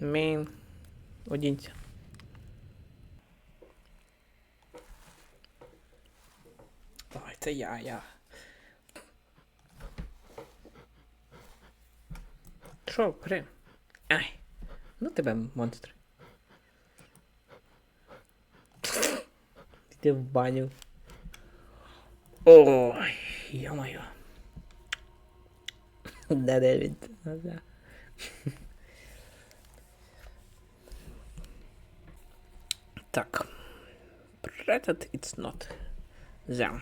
Мін. Одінься. Ой, це я, я. Що, Крим? Ай. Ну тебе, монстр. Іди в баню. Ой, йо-моє. Да, Девід. Ну, Так. Pretend it's not them.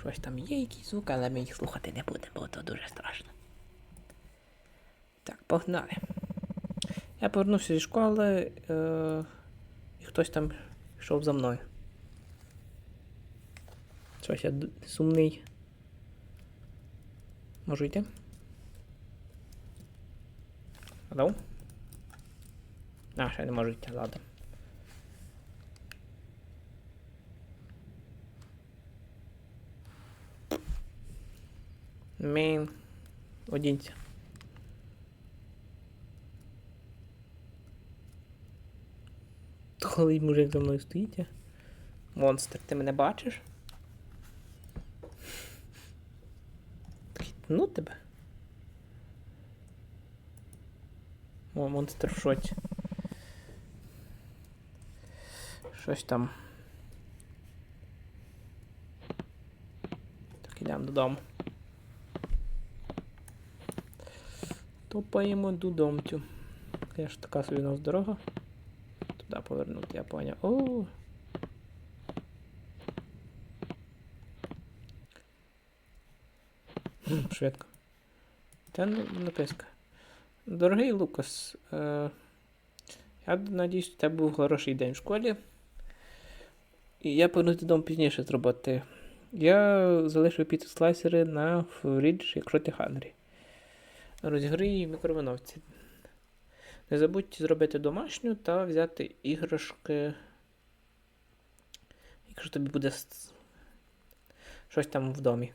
Щось там є, якісь звуки, але ми їх слухати не будемо, бо то дуже страшно. Так, погнали. Я повернувся зі школи, е- і хтось там йшов за мною. Щось я сумний. Можу йти? Алло? А, ще не можу йти, ладно. Мін. Одінься. Коли мужик за мною стоїть. Монстр, ти мене бачиш? Ну тебе. О, монстр в шоці. Щось там. Так, ідемо додому. Топаємо додому. Я ж така собі нас дорога. Туди повернути, я поняв. О. Швидко. Та ну, написка. Дорогий Лукас, е, я надіюсь, у тебе був хороший день в школі. І я повернусь додому пізніше з роботи. Я залишив піцу слайсери на фрідж, якщо ти ханрі. Розігрій в мікроволновці. Не забудь зробити домашню та взяти іграшки. Якщо тобі буде щось там в домі.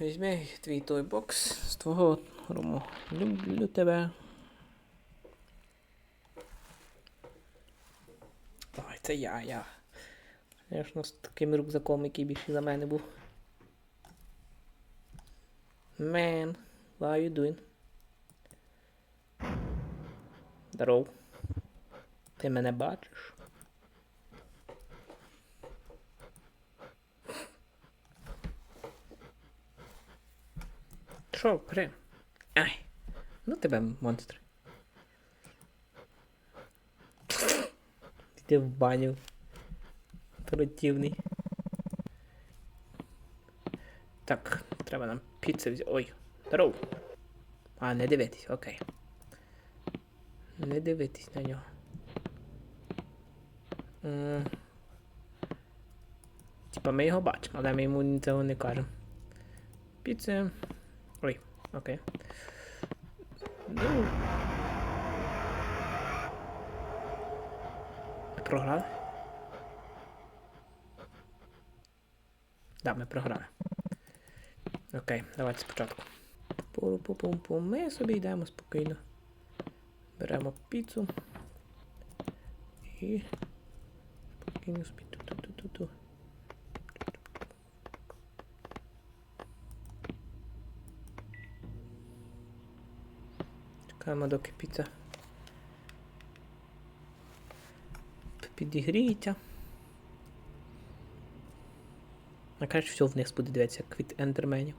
Візьми твій той бокс з твого руму. Люблю тебе. Ой, це я, я. Звісно, з таким рюкзаком, який більший за мене був. Man, what are you doing? Здоров. Ти мене бачиш? Що, Крим? Ай. Ну тебе, монстр. Іди в баню. Противний. Так, треба нам піцу взяти. Ой, здоров. А, не дивитись, окей. Не дивитись на нього. Типа ми його бачимо, але ми йому цього не кажемо. Піца. Ой, окей. Ну. Програли? Да, ми програли. Окей, давайте спочатку. Пу-пу-пум-пум. Ми собі йдемо спокійно. Беремо піцу. І. Спокійно собі. Ту-ту-ту-ту-ту. Чекаємо, доки піца підігріється. А краще все вниз буде дивитися, як від ендерменів.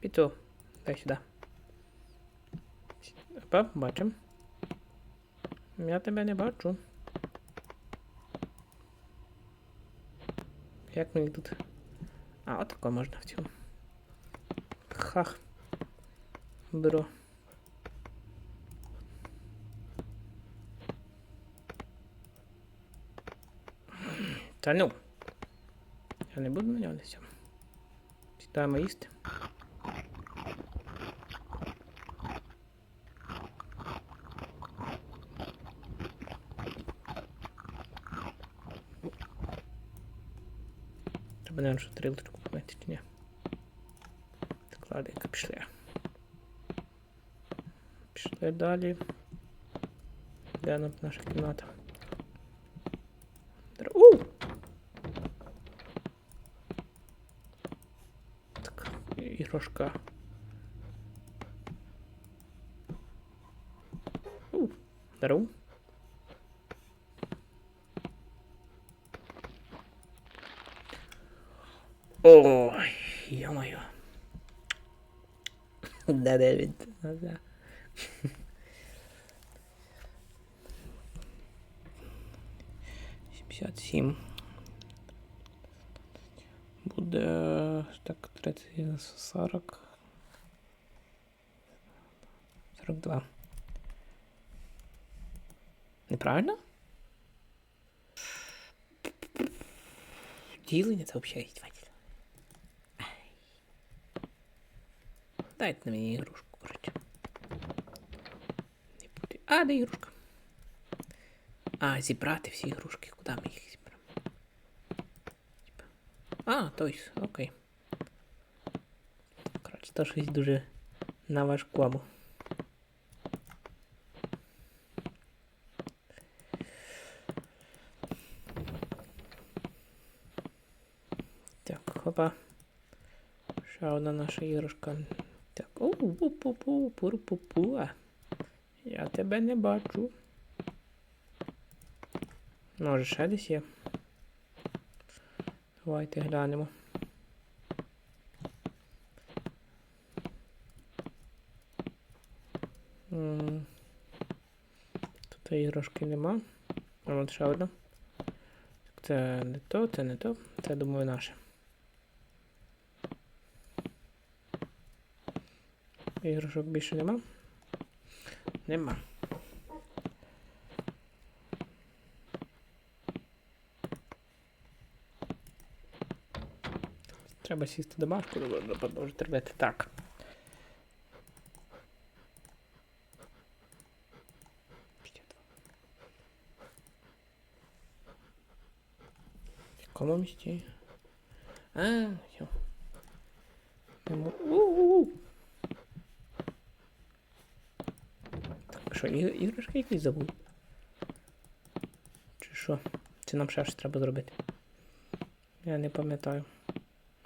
Піцу, дай сюди. Опа, бачим. Я тебе не бачу. Як мені тут? А, отако можна в цьому. Хах. Бро. Та ну. Я не буду манятися. Сідаємо їсти. Треба, наверное, що трилочку купити, чи ні? Складенько пішли. Пішли далі. Де нам наша кімната? Др- У! Так, іграшка. У, здорово. Ой, ё-моё. Да, Дэвид, ну да. Сімдесят сім. Буде так 30, 40. 42. Неправильно? Ділення це взагалі Дайте на мені ігрушку, коротше. Не буде. А, де ігрушка? А, зібрати всі ігрушки. Куди ми їх зіберемо? Типа. А, тойс, окей. Коротше, то щось дуже на важкому. Так, хопа. Ще одна наша іграшка. Так, о, пу пу пу пу пу пу Я тебе не бачу. Може, ще десь є. Давайте глянемо. Тут іграшки нема. А от ще одна. Це не то, це не то. Це, думаю, наше. Іграшок більше нема? Нема. Треба сісти до машку, продовжити робити. Так. В місці? А, все. У-у-у. Так, що, іграшки якісь забув? Чи що? Чи нам ще щось треба зробити? Я не пам'ятаю.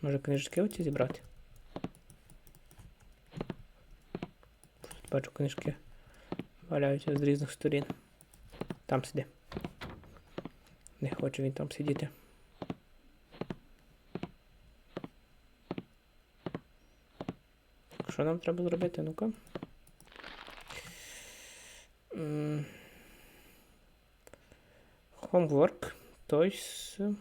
Може книжки оці зібрати? Тут бачу книжки валяються з різних сторін. Там сиди. Не хоче він там сидіти. Що нам треба зробити? Ну-ка. Homework. Тобто.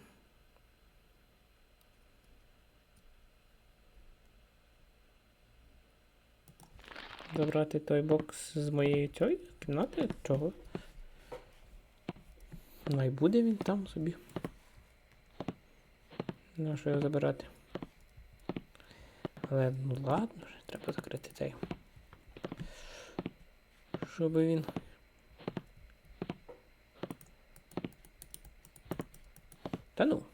Забрати той бокс з моєї цієї кімнати? Чого? Ну і буде він там собі. На що його забирати? Але ну ладно, треба закрити цей. Щоб він. Та ну.